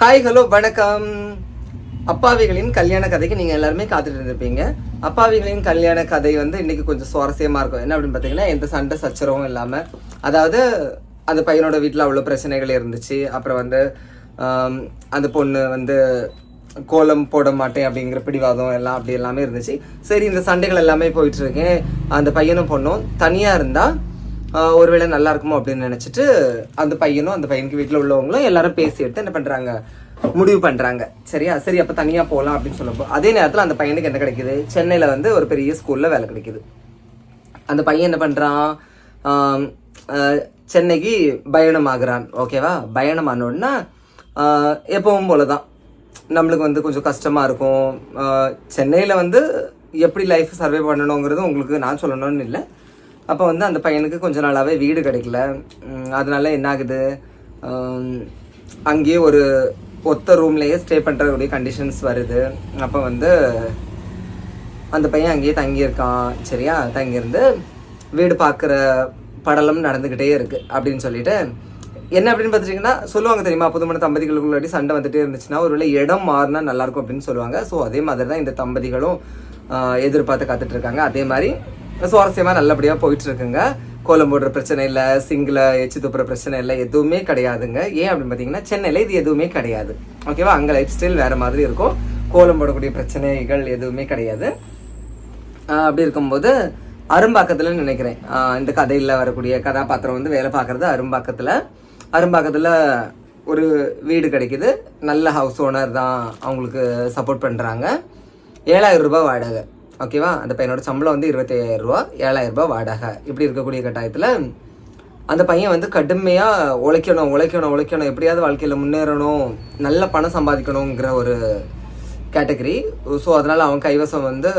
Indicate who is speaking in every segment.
Speaker 1: Hi hello வணக்கம். அப்பாவிகளின் கல்யாண கதைக்கு நீங்க எல்லாருமே காத்துட்டு இருந்திருப்பீங்க. அப்பாவிகளின் கல்யாண கதை வந்து இன்னைக்கு கொஞ்சம் சுவாரஸ்யமா இருக்கும். என்ன அப்படின்னு பாத்தீங்கன்னா எந்த சண்டை சச்சரவும் இல்லாம. அதாவது அந்த பையனோட வீட்டில் அவ்வளோ பிரச்சனைகள் இருந்துச்சு. அப்புறம் வந்து அந்த பொண்ணு வந்து கோலம் போட மாட்டேன் அப்படிங்கிற பிடிவாதம் எல்லாம் அப்படி எல்லாமே இருந்துச்சு. சரி இந்த சண்டைகள் எல்லாமே போயிட்டு இருக்கேன் அந்த பையனும் பொண்ணும் தனியா இருந்தா ஒருவேளை நல்லா இருக்குமோ அப்படின்னு நினச்சிட்டு அந்த பையனும் அந்த பையனுக்கு வீட்டில் உள்ளவங்களும் எல்லாரும் பேசி எடுத்து என்ன பண்ணுறாங்க முடிவு பண்ணுறாங்க சரியா? சரி அப்போ தனியாக போகலாம் அப்படின்னு சொல்லப்போ அதே நேரத்தில் அந்த பையனுக்கு என்ன கிடைக்குது? சென்னையில் வந்து ஒரு பெரிய ஸ்கூலில் வேலை கிடைக்குது. அந்த பையன் என்ன பண்ணுறான் சென்னைக்கு பயணம் ஆகுறான். ஓகேவா பயணம் ஆனோடனா எப்பவும் போல தான் நம்மளுக்கு வந்து கொஞ்சம் கஷ்டமாக இருக்கும். சென்னையில் வந்து எப்படி லைஃப் சர்வே பண்ணணுங்கிறது உங்களுக்கு நான் சொல்லணும்னு இல்லை. அப்போ வந்து அந்த பையனுக்கு கொஞ்ச நாளாகவே வீடு கிடைக்கல. அதனால என்ன ஆகுது அங்கேயே ஒரு ஒத்த ரூம்லேயே ஸ்டே பண்ணுறக்கூடிய கண்டிஷன்ஸ் வருது. அப்போ வந்து அந்த பையன் அங்கேயே தங்கியிருக்கான். சரியா? தங்கியிருந்து வீடு பார்க்குற படலம் நடந்துக்கிட்டே இருக்குது அப்படின்னு சொல்லிட்டு. என்ன அப்படின்னு பார்த்துட்டிங்கன்னா சொல்லுவாங்க தெரியுமா புதுமண தம்பதிகளுக்குள்ளாடி சண்டை வந்துட்டே இருந்துச்சுன்னா ஒருவேளை இடம் மாறினா நல்லாயிருக்கும் அப்படின்னு சொல்லுவாங்க. ஸோ அதே மாதிரி தான் இந்த தம்பதிகளும் எதிர்பார்த்து காத்துட்ருக்காங்க அதே மாதிரி சுவாரஸ்யமாக நல்லபடியாக போயிட்டு இருக்குங்க கோலம் போடுற பிரச்சனை இல்லை சிங்கில் எச்சு துப்புற பிரச்சனை இல்லை எதுவுமே கிடையாதுங்க. ஏன் அப்படின்னு பார்த்தீங்கன்னா சென்னையில் இது எதுவுமே கிடையாது. ஓகேவா அங்கே லைஃப் ஸ்டைல் வேறு மாதிரி இருக்கும். கோலம் போடக்கூடிய பிரச்சனைகள் எதுவுமே கிடையாது. அப்படி இருக்கும்போது அரும்பாக்கத்தில் நினைக்கிறேன். இந்த கதையில் வரக்கூடிய கதாபாத்திரம் வந்து வேலை பார்க்கறது அரும்பாக்கத்தில். அரும்பாக்கத்தில் ஒரு வீடு கிடைக்குது. நல்ல ஹவுஸ் ஓனர் தான் அவங்களுக்கு சப்போர்ட் பண்ணுறாங்க ஏழாயிரம் ரூபாய் வாடகை. ஓகேவா? அந்த பையனோட சம்பளம் வந்து இருபத்தி ஐயாயிரம் ரூபா வாடகை. இப்படி இருக்கக்கூடிய கட்டாயத்தில் அந்த பையன் வந்து கடுமையாக உழைக்கணும் உழைக்கணும் உழைக்கணும். எப்படியாவது வாழ்க்கையில் முன்னேறணும் நல்ல பணம் சம்பாதிக்கணுங்கிற ஒரு கேட்டகரி. ஸோ அதனால் அவன் கைவசம் வந்து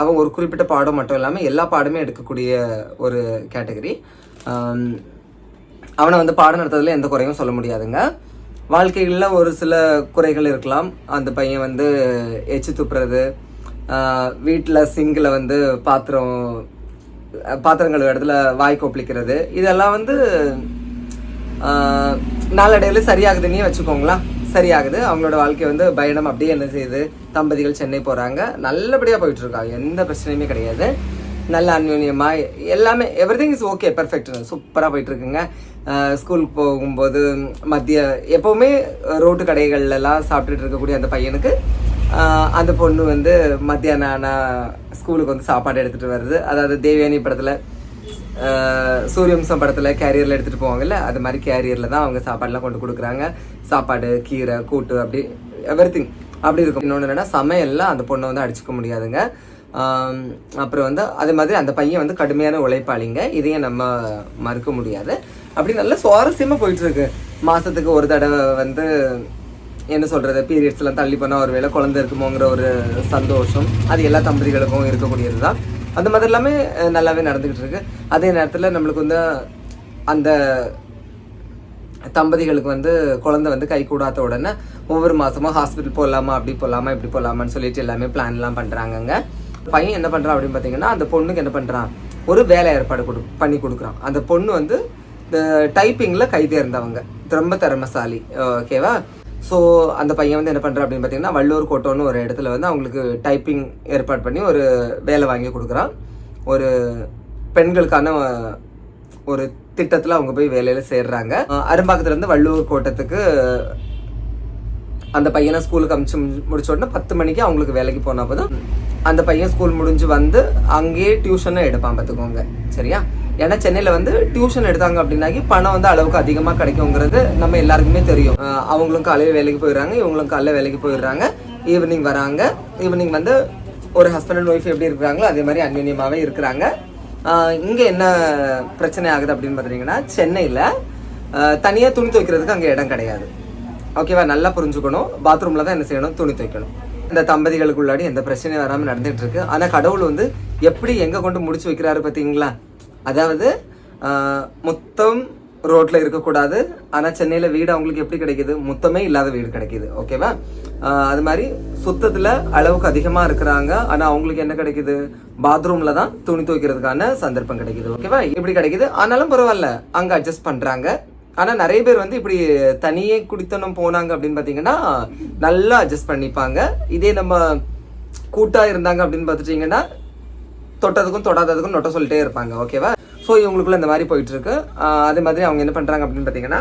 Speaker 1: அவன் ஒரு குறிப்பிட்ட பாடம் மட்டும் இல்லாமல் எல்லா பாடமே எடுக்கக்கூடிய ஒரு கேட்டகரி. அவனை வந்து பாடம் நடத்துறதுல எந்த குறையும் சொல்ல முடியாதுங்க. வாழ்க்கைகளில் ஒரு சில குறைகள் இருக்கலாம். அந்த பையன் வந்து எச்சு துப்புறது வீட்டில் சிங்கில் வந்து பாத்திரம் பாத்திரங்கள் பாத்திரம் இடத்துல வாய் கொப்பளிக்கிறது. இதெல்லாம் வந்து நாளடைவில் சரியாகுதுன்னே வச்சுக்கோங்களேன். சரியாகுது. அவங்களோட வாழ்க்கை வந்து பயணம் அப்படியே என்ன செய்யுது? தம்பதிகள் சென்னை போகிறாங்க நல்லபடியாக போயிட்டுருக்காங்க எந்த பிரச்சனையுமே கிடையாது. நல்ல அந்யோன்யமாக எல்லாமே everything is okay perfect சூப்பராக போயிட்டுருக்குங்க ஸ்கூலுக்கு போகும்போது மத்திய எப்போவுமே ரோட்டு கடைகள்லாம் சாப்பிட்டுட்டு இருக்கக்கூடிய அந்த பையனுக்கு அந்த பொண்ணு வந்து மத்தியானம் ஆனால் ஸ்கூலுக்கு வந்து சாப்பாடு எடுத்துகிட்டு வருது. அதாவது தேவயானி படத்தில் சூரியவம்சம் படத்தில் கேரியரில் எடுத்துகிட்டு போவாங்கல்ல அது மாதிரி கேரியரில் தான் அவங்க சாப்பாடுலாம் கொண்டு கொடுக்குறாங்க. சாப்பாடு கீரை கூட்டு அப்படி எவ்ரி அப்படி இருக்கும். இன்னொன்று என்னென்னா சமையல்லாம் அந்த பொண்ணை வந்து அடிச்சுக்க முடியாதுங்க. அப்புறம் வந்து அதே மாதிரி அந்த பையன் வந்து கடுமையான உழைப்பாளிங்க. இதையும் நம்ம மறுக்க முடியாது. அப்படி நல்ல சுவாரஸ்யமாக போயிட்டுருக்கு மாதத்துக்கு ஒரு தடவை வந்து என்ன சொல்கிறது பீரியட்ஸ்லாம் தள்ளி போனால் ஒரு வேளை குழந்தை இருக்குமோங்கிற ஒரு சந்தோஷம் அது எல்லா தம்பதிகளுக்கும் இருக்கக்கூடியது தான் அந்த மாதிரி எல்லாமே நல்லாவே நடந்துக்கிட்டு இருக்கு. அதே நேரத்தில் நம்மளுக்கு வந்து அந்த தம்பதிகளுக்கு வந்து குழந்தை வந்து கை கூடாத உடனே ஒவ்வொரு மாதமும் ஹாஸ்பிட்டல் போகலாமா அப்படி போகலாமா இப்படி போகலாமான்னு சொல்லிட்டு எல்லாமே பிளான்லாம் பண்ணுறாங்கங்க பையன் என்ன பண்ணுறான் அப்படின்னு பார்த்தீங்கன்னா அந்த பொண்ணுக்கு என்ன பண்ணுறான் ஒரு வேலை ஏற்பாடு கொடு பண்ணி கொடுக்குறான். அந்த பொண்ணு வந்து இந்த கை தேர்ந்தவங்க ரொம்ப திறமசாலி ஓகேவா ஸோ அந்த பையன் வந்து என்ன பண்றான் அப்படின்னு பார்த்தீங்கன்னா வள்ளூர் கோட்டோன்னு ஒரு இடத்துல வந்து அவங்களுக்கு டைப்பிங் ஏற்பாடு பண்ணி ஒரு வேலை வாங்கி கொடுக்குறான். ஒரு பெண்களுக்கான ஒரு திட்டத்தில் அவங்க போய் வேலையில் சேர்றாங்க. அரும்பாக்கத்துலேருந்து இருந்து வள்ளூர் கோட்டத்துக்கு அந்த பையனை ஸ்கூலுக்கு அமுச்சு முடிச்ச உடனே பத்து மணிக்கு அவங்களுக்கு வேலைக்கு போனால் போதும். அந்த பையன் ஸ்கூல் முடிஞ்சு வந்து அங்கேயே டியூஷனும் எடுப்பான் பார்த்துக்கோங்க. சரியா? ஏன்னா சென்னையில் வந்து டியூஷன் எடுத்தாங்க அப்படின்னாக்கி பணம் வந்து அளவுக்கு அதிகமாக கிடைக்குங்கிறது நம்ம எல்லாருக்குமே தெரியும். அவங்களும் காலையில் வேலைக்கு போயிடுறாங்க இவங்களும் காலையில் வேலைக்கு போயிடுறாங்க. ஈவினிங் வராங்க. ஈவினிங் வந்து ஒரு ஹஸ்பண்ட் அண்ட் ஒய்ஃப் எப்படி இருக்கிறாங்களோ அதே மாதிரி அந்யோன்யமாவே இருக்கிறாங்க. இங்கே என்ன பிரச்சனை ஆகுது அப்படின்னு பார்த்தீங்கன்னா சென்னையில் தனியாக துணி துவைக்கிறதுக்கு அங்கே இடம் கிடையாது. ஓகேவா நல்லா புரிஞ்சுக்கணும். பாத்ரூமில் தான் என்ன செய்யணும்? துணி துவைக்கணும். இந்த தம்பதிகளுக்குள்ளாடி எந்த பிரச்சனையும் வராமல் நடந்துகிட்டு இருக்கு. ஆனால் கடவுள் வந்து எப்படி எங்கே கொண்டு முடிச்சு வைக்கிறாரு பார்த்தீங்களா அதாவது மொத்தம் ரோட்டில் இருக்கக்கூடாது. ஆனால் சென்னையில் வீடு அவங்களுக்கு எப்படி கிடைக்கிது? மொத்தமே இல்லாத வீடு கிடைக்கிது. ஓகேவா அது மாதிரி சுத்தத்தில் அளவுக்கு அதிகமாக இருக்கிறாங்க. ஆனால் அவங்களுக்கு என்ன கிடைக்குது? பாத்ரூமில் தான் துணி துவைக்கிறதுக்கான சந்தர்ப்பம் கிடைக்குது. ஓகேவா இப்படி கிடைக்குது. ஆனாலும் பரவாயில்ல. அங்கே அட்ஜஸ்ட் பண்ணுறாங்க ஆனால் நிறைய பேர் வந்து இப்படி தனியே குடித்தனம் போனாங்க அப்படின்னு பார்த்தீங்கன்னா நல்லா அட்ஜஸ்ட் பண்ணிப்பாங்க. இதே நம்ம கூட்டாக இருந்தாங்க அப்படின்னு பார்த்துட்டிங்கன்னா தொட்டதுக்கும் தொடாததுக்கும் நொட்ட சொல்லிட்டே இருப்பாங்க ஓகேவா ஸோ இவங்களுக்குள்ள இந்த மாதிரி போயிட்டு இருக்கு அதே மாதிரி அவங்க என்ன பண்றாங்க அப்படின்னு பார்த்தீங்கன்னா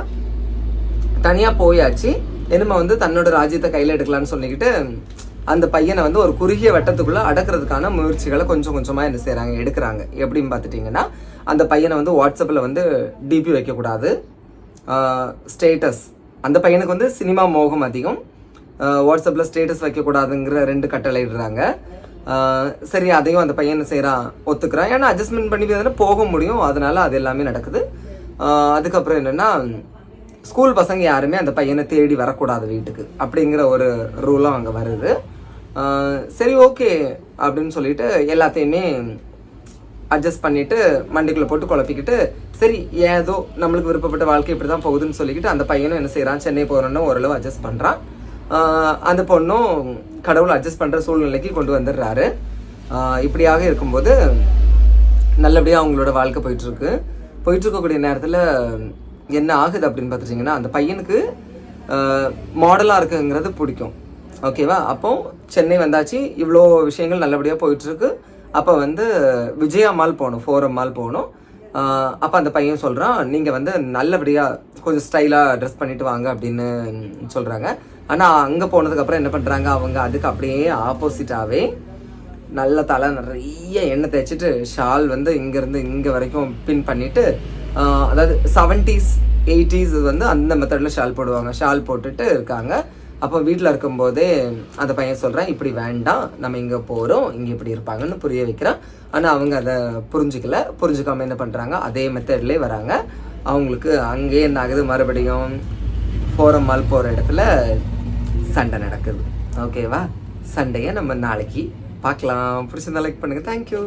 Speaker 1: தனியா போயாச்சு. இனிமே வந்து தன்னோட ராஜ்யத்தை கையில் எடுக்கலாம்னு சொல்லிக்கிட்டு அந்த பையனை வந்து ஒரு குறுகிய வட்டத்துக்குள்ளே அடக்கிறதுக்கான முயற்சிகளை கொஞ்சம் கொஞ்சமாக என்ன செய்கிறாங்க எடுக்கிறாங்க. எப்படின்னு பார்த்துட்டிங்கன்னா அந்த பையனை வந்து வாட்ஸ்அப்பில் வந்து டிபி வைக்கக்கூடாது. ஸ்டேட்டஸ் அந்த பையனுக்கு வந்து சினிமா மோகம் அதிகம். வாட்ஸ்அப்பில் ஸ்டேட்டஸ் வைக்கக்கூடாதுங்கிற ரெண்டு கட்டளை இடுறாங்க. சரி அதையும் அந்த பையன் என்ன செய்கிறான் ஒத்துக்கிறான் ஏன்னா அட்ஜஸ்ட்மெண்ட் பண்ணி தானே போக முடியும். அதனால அது எல்லாமே நடக்குது. அதுக்கப்புறம் என்னென்னா ஸ்கூல் பசங்க யாருமே அந்த பையனை தேடி வரக்கூடாது வீட்டுக்கு அப்படிங்கிற ஒரு ரூலும் அங்கே வருது. சரி ஓகே அப்படின்னு சொல்லிட்டு எல்லாத்தையுமே அட்ஜஸ்ட் பண்ணிட்டு மண்டிக்குள்ளே போட்டு குழப்பிக்கிட்டு சரி ஏதோ நம்மளுக்கு விருப்பப்பட்ட வாழ்க்கை இப்படி தான் போகுதுன்னு சொல்லிக்கிட்டு அந்த பையனும் என்ன செய்கிறான் சென்னை போகிறோன்னு ஓரளவு அட்ஜஸ்ட் பண்ணுறான் அந்த பொண்ணும் கடவுள் அட்ஜஸ்ட் பண்ணுற சூழ்நிலைக்கு கொண்டு வந்துடுறாரு. இப்படியாக இருக்கும்போது நல்லபடியாக அவங்களோட வாழ்க்கை போயிட்டுருக்கு. போயிட்டுருக்கக்கூடிய போயிட்டு இருக்கக்கூடிய நேரத்தில் என்ன ஆகுது அப்படின்னு பார்த்துட்டிங்கன்னா அந்த பையனுக்கு மாடலாக இருக்குங்கிறது பிடிக்கும். ஓகேவா அப்போ சென்னை வந்தாச்சு. இவ்வளோ விஷயங்கள் நல்லபடியாக போயிட்டுருக்கு. அப்போ வந்து விஜயா மால் போகணும் ஃபோரம் மால் போகணும். அப்போ அந்த பையன் சொல்கிறான் நீங்கள் வந்து நல்லபடியாக கொஞ்சம் ஸ்டைலாக ட்ரெஸ் பண்ணிட்டு வாங்க அப்படின்னு சொல்கிறாங்க ஆனால் அங்கே போனதுக்கப்புறம் என்ன பண்ணுறாங்க அவங்க அதுக்கு அப்படியே ஆப்போசிட்டாகவே நல்ல தலை நிறைய எண்ணெய் தேய்ச்சிட்டு ஷால் வந்து இங்கேருந்து இங்கே வரைக்கும் பின் பண்ணிவிட்டு அதாவது செவன்டீஸ் எயிட்டிஸ் வந்து அந்த மெத்தடில் ஷால் போடுவாங்க. ஷால் போட்டுட்டு இருக்காங்க. அப்போ வீட்டில் இருக்கும்போதே அந்த பையன் சொல்கிறான் இப்படி வேண்டாம். நம்ம இங்கே போகிறோம் இங்கே இப்படி இருப்பாங்கன்னு புரிய வைக்கிறான். ஆனால் அவங்க அதை புரிஞ்சிக்கல. புரிஞ்சுக்காமல் என்ன பண்ணுறாங்க அதே மெத்தட்லேயே வராங்க. அவங்களுக்கு அங்கேயே என்ன ஆகுது மறுபடியும் ஃபோரம் மால் போகிற இடத்துல சண்டை நடக்குது. ஓகேவா சண்டையை நம்ம நாளைக்கு பார்க்கலாம். பிடிச்சிருந்தா லைக் பண்ணுங்கள் தேங்க்யூ